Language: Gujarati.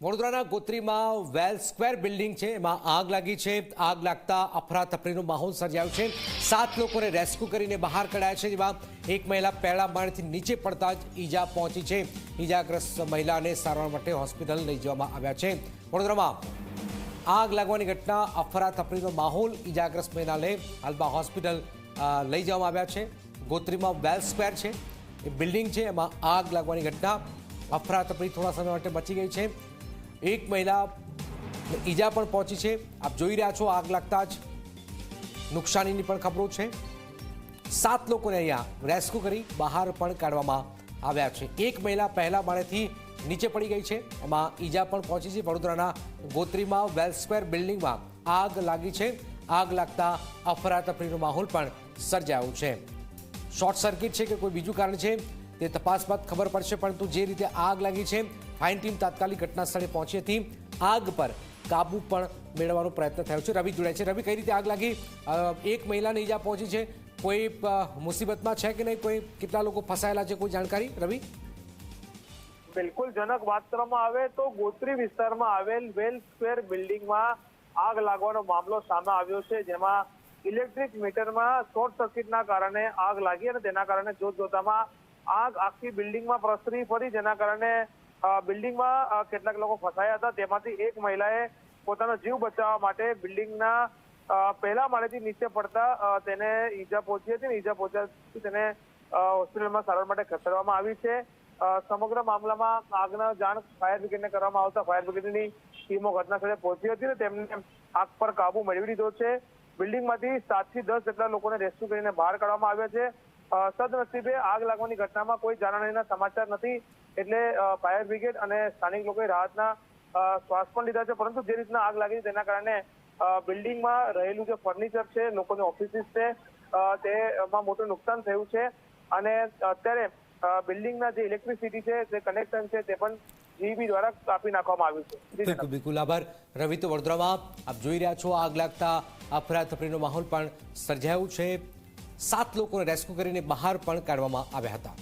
વડોદરાના ગોત્રીમાં વેલ સ્ક્વેર બિલ્ડિંગ છે, એમાં આગ લાગી છે, આગ લાગતા અફરાતફરીનો માહોલ સર્જાયો છે. સાત લોકોને રેસ્ક્યુ કરીને બહાર કઢાયા છે, જેમાં એક મહિલા પહેલા માળથી નીચે પડતા જ ઈજા પહોંચી છે. ઈજાગ્રસ્ત મહિલાને સારવાર માટે હોસ્પિટલ લઈ જવામાં આવ્યા છે. વડોદરામાં આગ લાગવાની ઘટના, અફરાતફરીનો માહોલ, ઈજાગ્રસ્ત મહિલાને હાલમાં હોસ્પિટલ લઈ જવામાં આવ્યા છે. ગોત્રીમાં વેલ સ્ક્વેર છે, એ બિલ્ડિંગ છે, એમાં આગ લાગવાની ઘટના, અફરાતફરી થોડા સમય માટે બચી ગઈ છે. એક મહિલા ઈજા પણ પહોંચી છે. આપ જોઈ રહ્યા છો આગ લાગતા જ નુકસાનીની પણ ખબરો છે. સાત લોકોને અહીંયા રેસ્ક્યુ કરી બહાર પણ કાઢવામાં આવ્યા છે. એક મહિલા પહેલા માળેથી નીચે પડી ગઈ છે. એમાં ઈજા પણ પહોંચી છે. વડોદરાના ગોત્રીમાં વેલ સ્ક્વેર બિલ્ડિંગમાં આગ લાગી છે. આગ લાગતા અફરાતફરીનો માહોલ પણ સર્જાયો છે. શોર્ટ સર્કિટ છે કે કોઈ બીજું કારણ છે? તે તપાસ બાદ ખબર પડશે, પરંતુ જે રીતે આગ લાગી છે ફાઇન ટીમ તાત્કાલિક ઘટના સ્થળે પહોંચી હતી. આગ પર કાબુ પણ મેળવવાનો પ્રયત્ન થયો છે. રવિ જોડાય છે. રવિ, કઈ રીતે આગ લાગી? એક મહિલાને ઈજા પહોંચી છે. કોઈ મુસીબતમાં છે કે નહીં? કોઈ, કેટલા લોકો ફસાયેલા છે? કોઈ જાણકારી? રવિ? બિલકુલ જનક વાત કરવામાં આવે તો ગોત્રી વિસ્તારમાં આવેલ વેલ સ્ક્વેર બિલ્ડિંગમાં આગ લાગવાનો મામલો સામે આવ્યો છે, જેમાં ઇલેક્ટ્રિક મીટરમાં શોર્ટ સર્કિટના કારણે આગ લાગી અને તેના કારણે જોત જોતામાં આગ આખી બિલ્ડિંગમાં પ્રસરી ફરી જેના કારણે બિલ્ડિંગમાં કેટલાક લોકો ફસાયા હતા. તેમાંથી એક મહિલાએ પોતાનો જીવ બચાવવા માટે બિલ્ડિંગના પહેલા માળેથી નીચે પડતા તેને ઈજા પહોંચી હતી ઈજા પહોંચ્યાથી તેને હોસ્પિટલમાં સારવાર માટે ખસેડવામાં આવી છે. સમગ્ર મામલામાં આગના જાણ ફાયર બ્રિગેડને કરવામાં આવતા ફાયર બ્રિગેડની ટીમો ઘટનાસ્થળે પહોંચી હતી અને તેમને આગ પર કાબુ મેળવી લીધો છે. બિલ્ડિંગમાંથી સાતથી દસ જેટલા લોકોને રેસ્ક્યુ કરીને બહાર કાઢવામાં આવ્યા છે. સદનસીબે આગ લાગવાની ઘટનામાં કોઈ જાનહાનિના સમાચાર નથી. એટલે ફાયર બ્રિગેડ અને સ્થાનિક લોકોએ રાહતના શ્વાસ પણ લીધા છે. પરંતુ જે રીતના આગ લાગી તેના કારણે બિલ્ડિંગમાં રહેલું જે ફર્નિચર છે લોકોની ઓફિસીસ છે તેમાં મોટું નુકસાન થયું છે. અને અત્યારે બિલ્ડિંગના જે ઇલેક્ટ્રિસિટી છે જે કનેક્શન છે તે પણ જીબી દ્વારા કાપી નાખવામાં આવ્યું છે. બિલકુલ બિલકુલ. આભાર. રવિ તો વડોદરામાં આપ જોઈ રહ્યા છો આગ લાગતા અફરાતફરીનો માહોલ પણ સર્જાયો છે. સાત લોકોને રેસ્ક્યુ કરીને બહાર પણ કાઢવામાં આવ્યા હતા.